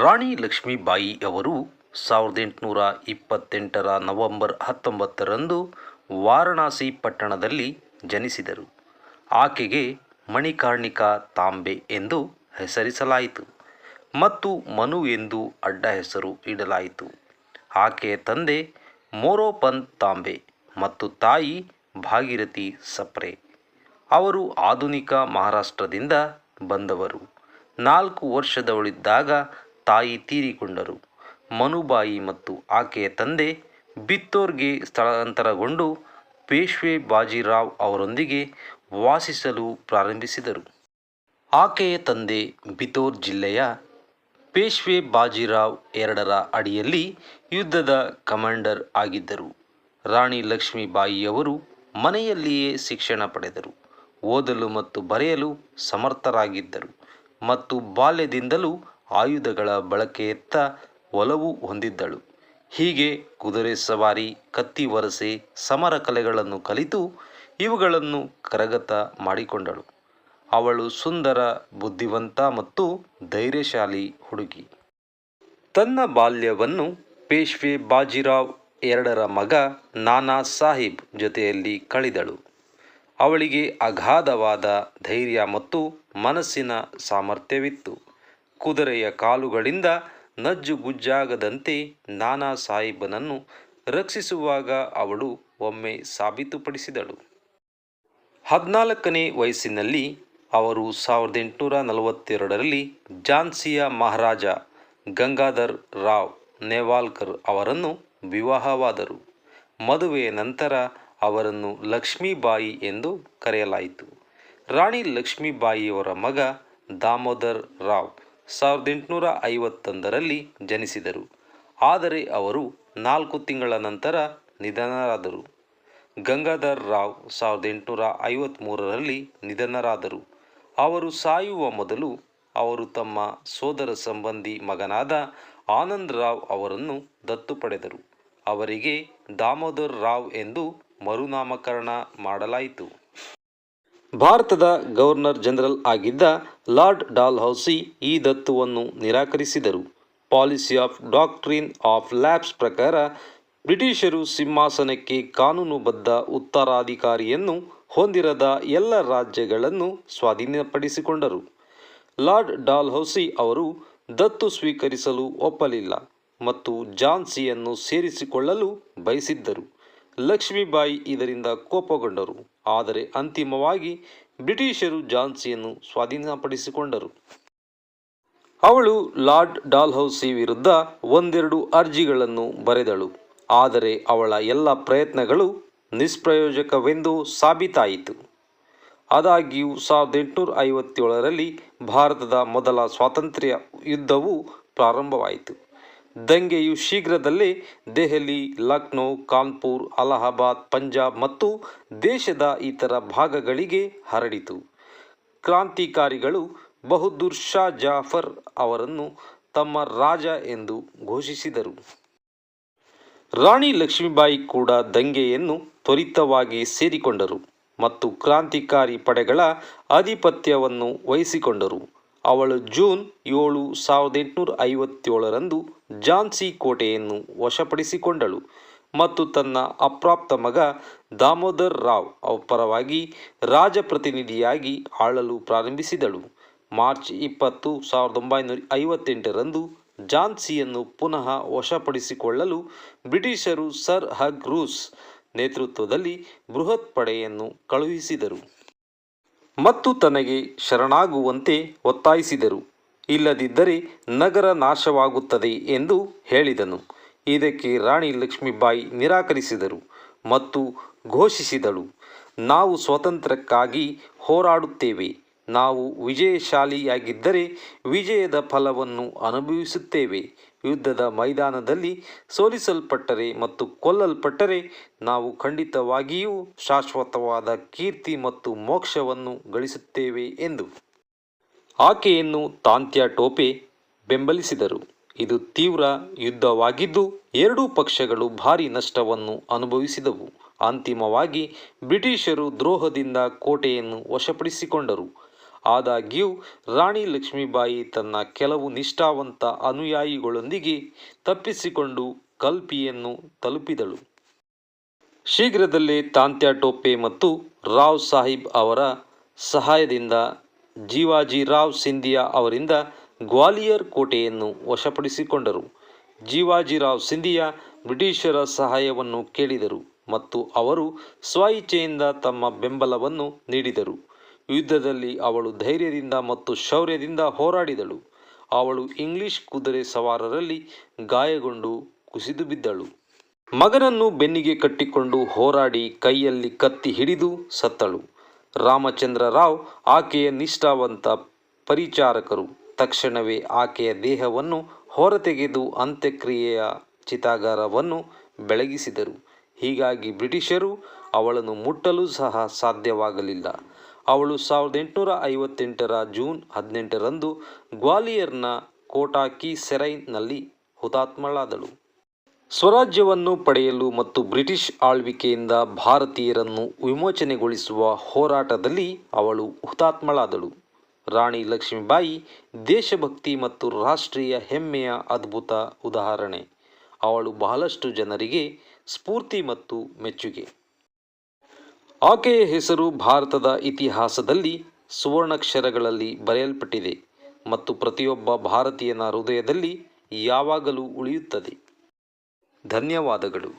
ರಾಣಿ ಲಕ್ಷ್ಮೀಬಾಯಿ ಅವರು ಸಾವಿರದ ಎಂಟುನೂರ ಇಪ್ಪತ್ತೆಂಟರ ನವೆಂಬರ್ ಹತ್ತೊಂಬತ್ತರಂದು ವಾರಣಾಸಿ ಪಟ್ಟಣದಲ್ಲಿ ಜನಿಸಿದರು. ಆಕೆಗೆ ಮಣಿಕಾರ್ಣಿಕಾ ತಾಂಬೆ ಎಂದು ಹೆಸರಿಸಲಾಯಿತು ಮತ್ತು ಮನು ಎಂದು ಅಡ್ಡ ಹೆಸರು ಇಡಲಾಯಿತು. ಆಕೆಯ ತಂದೆ ಮೋರೋಪಂತ್ ತಾಂಬೆ ಮತ್ತು ತಾಯಿ ಭಾಗೀರಥಿ ಸಪ್ರೆ. ಅವರು ಆಧುನಿಕ ಮಹಾರಾಷ್ಟ್ರದಿಂದ ಬಂದವರು. ನಾಲ್ಕು ವರ್ಷದವಳಿದ್ದಾಗ ತಾಯಿ ತೀರಿಕೊಂಡರು. ಮನುಬಾಯಿ ಮತ್ತು ಆಕೆಯ ತಂದೆ ಬಿತ್ತೋರ್ಗೆ ಸ್ಥಳಾಂತರಗೊಂಡು ಪೇಶ್ವೆ ಬಾಜಿರಾವ್ ಅವರೊಂದಿಗೆ ವಾಸಿಸಲು ಪ್ರಾರಂಭಿಸಿದರು. ಆಕೆಯ ತಂದೆ ಬಿತೋರ್ ಜಿಲ್ಲೆಯ ಪೇಶ್ವೆ ಬಾಜಿರಾವ್ ಎರಡರ ಅಡಿಯಲ್ಲಿ ಯುದ್ಧದ ಕಮಾಂಡರ್ ಆಗಿದ್ದರು. ರಾಣಿ ಲಕ್ಷ್ಮೀಬಾಯಿಯವರು ಮನೆಯಲ್ಲಿಯೇ ಶಿಕ್ಷಣ ಪಡೆದರು. ಓದಲು ಮತ್ತು ಬರೆಯಲು ಸಮರ್ಥರಾಗಿದ್ದರು ಮತ್ತು ಬಾಲ್ಯದಿಂದಲೂ ಆಯುಧಗಳ ಬಳಕೆಯತ್ತ ಒಲವು ಹೊಂದಿದ್ದಳು. ಹೀಗೆ ಕುದುರೆ ಸವಾರಿ, ಕತ್ತಿ ವರಸೆ, ಸಮರ ಕಲೆಗಳನ್ನು ಕಲಿತು ಇವುಗಳನ್ನು ಕರಗತ ಮಾಡಿಕೊಂಡಳು. ಅವಳು ಸುಂದರ, ಬುದ್ಧಿವಂತ ಮತ್ತು ಧೈರ್ಯಶಾಲಿ ಹುಡುಗಿ. ತನ್ನ ಬಾಲ್ಯವನ್ನು ಪೇಶ್ವೆ ಬಾಜಿರಾವ್ ಎರಡರ ಮಗ ನಾನಾ ಸಾಹಿಬ್ ಜೊತೆಯಲ್ಲಿ ಕಳೆದಳು. ಅವಳಿಗೆ ಅಗಾಧವಾದ ಧೈರ್ಯ ಮತ್ತು ಮನಸ್ಸಿನ ಸಾಮರ್ಥ್ಯವಿತ್ತು. ಕುದುರೆಯ ಕಾಲುಗಳಿಂದ ನಜ್ಜುಗುಜ್ಜಾಗದಂತೆ ನಾನಾ ಸಾಹೇಬನನ್ನು ರಕ್ಷಿಸುವಾಗ ಅವಳು ಒಮ್ಮೆ ಸಾಬೀತುಪಡಿಸಿದಳು. ಹದಿನಾಲ್ಕನೇ ವಯಸ್ಸಿನಲ್ಲಿ ಅವರು ಸಾವಿರದ ಎಂಟುನೂರ ನಲವತ್ತೆರಡರಲ್ಲಿ ಝಾನ್ಸಿಯ ಮಹಾರಾಜ ಗಂಗಾಧರ್ ರಾವ್ ನೇವಾಲ್ಕರ್ ಅವರನ್ನು ವಿವಾಹವಾದರು. ಮದುವೆಯ ನಂತರ ಅವರನ್ನು ಲಕ್ಷ್ಮೀಬಾಯಿ ಎಂದು ಕರೆಯಲಾಯಿತು. ರಾಣಿ ಲಕ್ಷ್ಮೀಬಾಯಿಯವರ ಮಗ ದಾಮೋದರ್ ರಾವ್ ಸಾವಿರದ ಎಂಟುನೂರ ಐವತ್ತೊಂದರಲ್ಲಿ ಜನಿಸಿದರು. ಆದರೆ ಅವರು ನಾಲ್ಕು ತಿಂಗಳ ನಂತರ ನಿಧನರಾದರು. ಗಂಗಾಧರ್ ರಾವ್ ಸಾವಿರದ ಎಂಟುನೂರ ಐವತ್ತ್ಮೂರರಲ್ಲಿ ನಿಧನರಾದರು. ಅವರು ಸಾಯುವ ಮೊದಲು ಅವರು ತಮ್ಮ ಸೋದರ ಸಂಬಂಧಿ ಮಗನಾದ ಆನಂದ್ ರಾವ್ ಅವರನ್ನು ದತ್ತು ಪಡೆದರು. ಅವರಿಗೆ ದಾಮೋದರ್ ರಾವ್ ಎಂದು ಮರುನಾಮಕರಣ ಮಾಡಲಾಯಿತು. ಭಾರತದ ಗವರ್ನರ್ ಜನರಲ್ ಆಗಿದ್ದ ಲಾರ್ಡ್ ಡಾಲ್ಹೌಸಿ ಈ ದತ್ತುವನ್ನು ನಿರಾಕರಿಸಿದರು. Policy of doctrine of lapse ಪ್ರಕಾರ ಬ್ರಿಟಿಷರು ಸಿಂಹಾಸನಕ್ಕೆ ಕಾನೂನುಬದ್ಧ ಉತ್ತರಾಧಿಕಾರಿಯನ್ನು ಹೊಂದಿರದ ಎಲ್ಲ ರಾಜ್ಯಗಳನ್ನು ಸ್ವಾಧೀನಪಡಿಸಿಕೊಂಡರು. ಲಾರ್ಡ್ ಡಾಲ್ಹೌಸಿ ಅವರು ದತ್ತು ಸ್ವೀಕರಿಸಲು ಒಪ್ಪಲಿಲ್ಲ ಮತ್ತು ಝಾನ್ಸಿಯನ್ನು ಸೇರಿಸಿಕೊಳ್ಳಲು ಬಯಸಿದ್ದರು. ಲಕ್ಷ್ಮೀಬಾಯಿ ಇದರಿಂದ ಕೋಪಗೊಂಡರು. ಆದರೆ ಅಂತಿಮವಾಗಿ ಬ್ರಿಟಿಷರು ಝಾನ್ಸಿಯನ್ನು ಸ್ವಾಧೀನಪಡಿಸಿಕೊಂಡರು. ಅವಳು ಲಾರ್ಡ್ ಡಾಲ್ಹೌಸಿ ವಿರುದ್ಧ ಒಂದೆರಡು ಅರ್ಜಿಗಳನ್ನು ಬರೆದಳು. ಆದರೆ ಅವಳ ಎಲ್ಲ ಪ್ರಯತ್ನಗಳು ನಿಷ್ಪ್ರಯೋಜಕವೆಂದು ಸಾಬೀತಾಯಿತು. ಆದಾಗ್ಯೂ ಸಾವಿರದ ಎಂಟುನೂರ ಐವತ್ತೇಳರಲ್ಲಿ ಭಾರತದ ಮೊದಲ ಸ್ವಾತಂತ್ರ್ಯ ಯುದ್ಧವು ಪ್ರಾರಂಭವಾಯಿತು. ದಂಗೆಯು ಶೀಘ್ರದಲ್ಲೇ ದೆಹಲಿ, ಲಕ್ನೋ, ಕಾನ್ಪುರ್, ಅಲಹಾಬಾದ್, ಪಂಜಾಬ್ ಮತ್ತು ದೇಶದ ಇತರ ಭಾಗಗಳಿಗೆ ಹರಡಿತು. ಕ್ರಾಂತಿಕಾರಿಗಳು ಬಹದ್ದೂರ್ ಶಾ ಜಾಫರ್ ಅವರನ್ನು ತಮ್ಮ ರಾಜ ಎಂದು ಘೋಷಿಸಿದರು. ರಾಣಿ ಲಕ್ಷ್ಮೀಬಾಯಿ ಕೂಡ ದಂಗೆಯನ್ನು ತ್ವರಿತವಾಗಿ ಸೇರಿಕೊಂಡರು ಮತ್ತು ಕ್ರಾಂತಿಕಾರಿ ಪಡೆಗಳ ಆಧಿಪತ್ಯವನ್ನು ವಹಿಸಿಕೊಂಡರು. ಅವಳು ಜೂನ್ ಏಳು ಸಾವಿರದ ಎಂಟುನೂರ ಐವತ್ತೇಳರಂದು ಝಾನ್ಸಿ ಕೋಟೆಯನ್ನು ವಶಪಡಿಸಿಕೊಂಡಳು ಮತ್ತು ತನ್ನ ಅಪ್ರಾಪ್ತ ಮಗ ದಾಮೋದರ್ ರಾವ್ ಪರವಾಗಿ ರಾಜಪ್ರತಿನಿಧಿಯಾಗಿ ಆಳಲು ಪ್ರಾರಂಭಿಸಿದಳು. ಮಾರ್ಚ್ ಇಪ್ಪತ್ತು, ಸಾವಿರದ ಒಂಬೈನೂರ ಐವತ್ತೆಂಟರಂದು ಝಾನ್ಸಿಯನ್ನು ಪುನಃ ವಶಪಡಿಸಿಕೊಳ್ಳಲು ಬ್ರಿಟಿಷರು ಸರ್ ಹಗ್ ರೂಸ್ ನೇತೃತ್ವದಲ್ಲಿ ಬೃಹತ್ ಪಡೆಯನ್ನು ಕಳುಹಿಸಿದರು ಮತ್ತು ತನಗೆ ಶರಣಾಗುವಂತೆ ಒತ್ತಾಯಿಸಿದರು. ಇಲ್ಲದಿದ್ದರೆ ನಗರ ನಾಶವಾಗುತ್ತದೆ ಎಂದು ಹೇಳಿದನು. ಇದಕ್ಕೆ ರಾಣಿ ಲಕ್ಷ್ಮೀಬಾಯಿ ನಿರಾಕರಿಸಿದರು ಮತ್ತು ಘೋಷಿಸಿದಳು, ನಾವು ಸ್ವಾತಂತ್ರ್ಯಕ್ಕಾಗಿ ಹೋರಾಡುತ್ತೇವೆ. ನಾವು ವಿಜಯಶಾಲಿಯಾಗಿದ್ದರೆ ವಿಜಯದ ಫಲವನ್ನು ಅನುಭವಿಸುತ್ತೇವೆ. ಯುದ್ಧದ ಮೈದಾನದಲ್ಲಿ ಸೋಲಿಸಲ್ಪಟ್ಟರೆ ಮತ್ತು ಕೊಲ್ಲಲ್ಪಟ್ಟರೆ ನಾವು ಖಂಡಿತವಾಗಿಯೂ ಶಾಶ್ವತವಾದ ಕೀರ್ತಿ ಮತ್ತು ಮೋಕ್ಷವನ್ನು ಗಳಿಸುತ್ತೇವೆ ಎಂದು ಆಕೆಯನ್ನು ತಾಂತ್ಯ ಟೋಪೆ ಬೆಂಬಲಿಸಿದರು. ಇದು ತೀವ್ರ ಯುದ್ಧವಾಗಿದ್ದು, ಎರಡೂ ಪಕ್ಷಗಳು ಭಾರಿ ನಷ್ಟವನ್ನು ಅನುಭವಿಸಿದವು. ಅಂತಿಮವಾಗಿ, ಬ್ರಿಟಿಷರು ದ್ರೋಹದಿಂದ ಕೋಟೆಯನ್ನು ವಶಪಡಿಸಿಕೊಂಡರು. ಆದಾಗ್ಯೂ, ರಾಣಿ ಲಕ್ಷ್ಮೀಬಾಯಿ ತನ್ನ ಕೆಲವು ನಿಷ್ಠಾವಂತ ಅನುಯಾಯಿಗಳೊಂದಿಗೆ ತಪ್ಪಿಸಿಕೊಂಡು ಕಲ್ಪಿಯನ್ನು ತಲುಪಿದಳು. ಶೀಘ್ರದಲ್ಲೇ ತಾಂತ್ಯ ಟೋಪೆ ಮತ್ತು ರಾವ್ ಸಾಹಿಬ್ ಅವರ ಸಹಾಯದಿಂದ ಜೀವಾಜಿರಾವ್ ಸಿಂಧಿಯಾ ಅವರಿಂದ ಗ್ವಾಲಿಯರ್ ಕೋಟೆಯನ್ನು ವಶಪಡಿಸಿಕೊಂಡರು. ಜೀವಾಜಿರಾವ್ ಸಿಂಧಿಯಾ ಬ್ರಿಟಿಷರ ಸಹಾಯವನ್ನು ಕೇಳಿದರು ಮತ್ತು ಅವರು ಸ್ವಇಚ್ಛೆಯಿಂದ ತಮ್ಮ ಬೆಂಬಲವನ್ನು ನೀಡಿದರು. ಯುದ್ಧದಲ್ಲಿ ಅವಳು ಧೈರ್ಯದಿಂದ ಮತ್ತು ಶೌರ್ಯದಿಂದ ಹೋರಾಡಿದಳು. ಅವಳು ಇಂಗ್ಲಿಷ್ ಕುದುರೆ ಸವಾರರಲ್ಲಿ ಗಾಯಗೊಂಡು ಕುಸಿದು ಬಿದ್ದಳು. ಮಗನನ್ನು ಬೆನ್ನಿಗೆ ಕಟ್ಟಿಕೊಂಡು ಹೋರಾಡಿ ಕೈಯಲ್ಲಿ ಕತ್ತಿ ಹಿಡಿದು ಸತ್ತಳು. ರಾಮಚಂದ್ರ ರಾವ್ ಆಕೆಯ ನಿಷ್ಠಾವಂತ ಪರಿಚಾರಕರು. ತಕ್ಷಣವೇ ಆಕೆಯ ದೇಹವನ್ನು ಹೊರತೆಗೆದು ಅಂತ್ಯಕ್ರಿಯೆಯ ಚಿತಾಗಾರವನ್ನು ಬೆಳಗಿಸಿದರು. ಹೀಗಾಗಿ ಬ್ರಿಟಿಷರು ಅವಳನ್ನು ಮುಟ್ಟಲು ಸಹ ಸಾಧ್ಯವಾಗಲಿಲ್ಲ. ಅವಳು ಸಾವಿರದ ಎಂಟುನೂರ ಐವತ್ತೆಂಟರ ಜೂನ್ ಹದಿನೆಂಟರಂದು ಗ್ವಾಲಿಯರ್ನ ಕೋಟಾಕಿ ಸೆರೈನಲ್ಲಿ ಹುತಾತ್ಮಳಾದಳು. ಸ್ವರಾಜ್ಯವನ್ನು ಪಡೆಯಲು ಮತ್ತು ಬ್ರಿಟಿಷ್ ಆಳ್ವಿಕೆಯಿಂದ ಭಾರತೀಯರನ್ನು ವಿಮೋಚನೆಗೊಳಿಸುವ ಹೋರಾಟದಲ್ಲಿ ಅವಳು ಹುತಾತ್ಮಳಾದಳು. ರಾಣಿ ಲಕ್ಷ್ಮೀಬಾಯಿ ದೇಶಭಕ್ತಿ ಮತ್ತು ರಾಷ್ಟ್ರೀಯ ಹೆಮ್ಮೆಯ ಅದ್ಭುತ ಉದಾಹರಣೆ. ಅವಳು ಬಹಳಷ್ಟು ಜನರಿಗೆ ಸ್ಫೂರ್ತಿ ಮತ್ತು ಮೆಚ್ಚುಗೆ. ಆಕೆಯ ಹೆಸರು ಭಾರತದ ಇತಿಹಾಸದಲ್ಲಿ ಸುವರ್ಣಾಕ್ಷರಗಳಲ್ಲಿ ಬರೆಯಲ್ಪಟ್ಟಿದೆ ಮತ್ತು ಪ್ರತಿಯೊಬ್ಬ ಭಾರತೀಯನ ಹೃದಯದಲ್ಲಿ ಯಾವಾಗಲೂ ಉಳಿಯುತ್ತದೆ. ಧನ್ಯವಾದಗಳು.